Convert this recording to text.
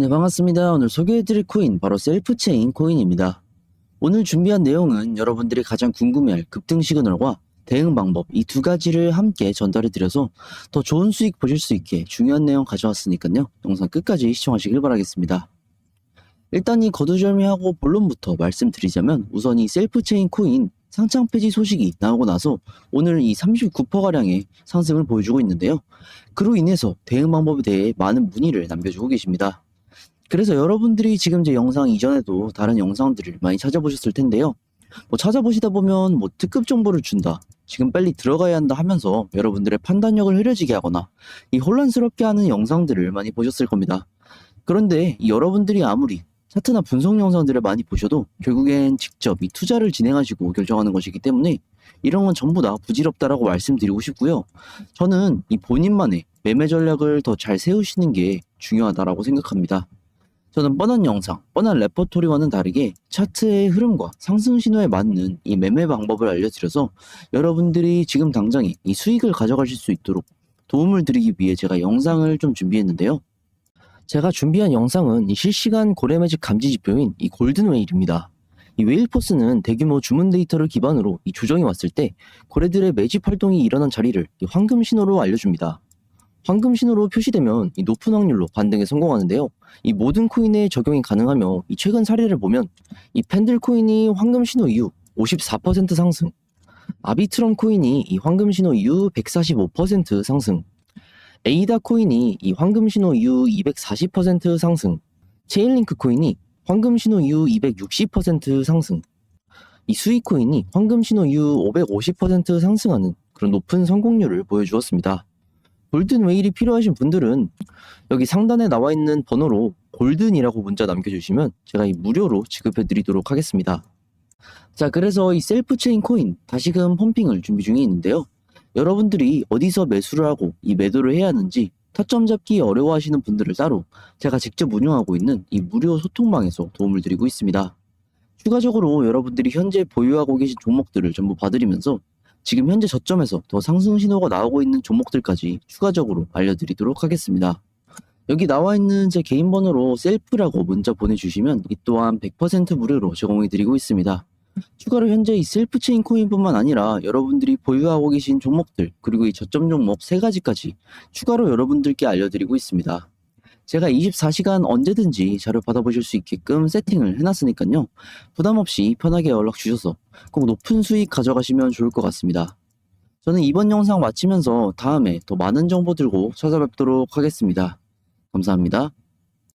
네, 반갑습니다. 오늘 소개해드릴 코인, 바로 셀프체인 코인입니다. 오늘 준비한 내용은 여러분들이 가장 궁금해할 급등 시그널과 대응 방법 이 두 가지를 함께 전달해드려서 더 좋은 수익 보실 수 있게 중요한 내용 가져왔으니까요. 영상 끝까지 시청하시길 바라겠습니다. 일단 이 거두절미하고 본론부터 말씀드리자면 우선 이 셀프체인 코인 상장 폐지 소식이 나오고 나서 오늘 이 39%가량의 상승을 보여주고 있는데요. 그로 인해서 대응 방법에 대해 많은 문의를 남겨주고 계십니다. 그래서 여러분들이 지금 제 영상 이전에도 다른 영상들을 많이 찾아보셨을 텐데요. 뭐 찾아보시다 보면 뭐 특급 정보를 준다. 지금 빨리 들어가야 한다 하면서 여러분들의 판단력을 흐려지게 하거나 이 혼란스럽게 하는 영상들을 많이 보셨을 겁니다. 그런데 이 여러분들이 아무리 차트나 분석 영상들을 많이 보셔도 결국엔 직접 이 투자를 진행하시고 결정하는 것이기 때문에 이런 건 전부 다 부질없다라고 말씀드리고 싶고요. 저는 이 본인만의 매매 전략을 더 잘 세우시는 게 중요하다라고 생각합니다. 저는 뻔한 영상, 뻔한 레퍼토리와는 다르게 차트의 흐름과 상승 신호에 맞는 이 매매 방법을 알려드려서 여러분들이 지금 당장에 이 수익을 가져가실 수 있도록 도움을 드리기 위해 제가 영상을 좀 준비했는데요. 제가 준비한 영상은 이 실시간 고래 매직 감지 지표인 이 골든 웨일입니다. 이 웨일포스는 대규모 주문 데이터를 기반으로 이 조정이 왔을 때 고래들의 매집 활동이 일어난 자리를 이 황금 신호로 알려줍니다. 황금 신호로 표시되면 이 높은 확률로 반등에 성공하는데요. 이 모든 코인에 적용이 가능하며 이 최근 사례를 보면 이 펜들 코인이 황금 신호 이후 54% 상승, 아비트럼 코인이 이 황금 신호 이후 145% 상승, 에이다 코인이 이 황금 신호 이후 240% 상승, 체인링크 코인이 황금 신호 이후 260% 상승, 이 수익 코인이 황금 신호 이후 550% 상승하는 그런 높은 성공률을 보여주었습니다. 골든 웨일이 필요하신 분들은 여기 상단에 나와 있는 번호로 골든이라고 문자 남겨주시면 제가 이 무료로 지급해 드리도록 하겠습니다. 자, 그래서 이 셀프 체인 코인 다시금 펌핑을 준비 중에 있는데요. 여러분들이 어디서 매수를 하고 이 매도를 해야 하는지 타점 잡기 어려워하시는 분들을 따로 제가 직접 운영하고 있는 이 무료 소통방에서 도움을 드리고 있습니다. 추가적으로 여러분들이 현재 보유하고 계신 종목들을 전부 봐드리면서 지금 현재 저점에서 더 상승 신호가 나오고 있는 종목들까지 추가적으로 알려드리도록 하겠습니다. 여기 나와 있는 제 개인 번호로 셀프라고 문자 보내주시면 이 또한 100% 무료로 제공해 드리고 있습니다. 추가로 현재 이 셀프 체인 코인뿐만 아니라 여러분들이 보유하고 계신 종목들 그리고 이 저점 종목 세 가지까지 추가로 여러분들께 알려드리고 있습니다. 제가 24시간 언제든지 자료 받아보실 수 있게끔 세팅을 해놨으니까요. 부담 없이 편하게 연락 주셔서 꼭 높은 수익 가져가시면 좋을 것 같습니다. 저는 이번 영상 마치면서 다음에 더 많은 정보 들고 찾아뵙도록 하겠습니다. 감사합니다.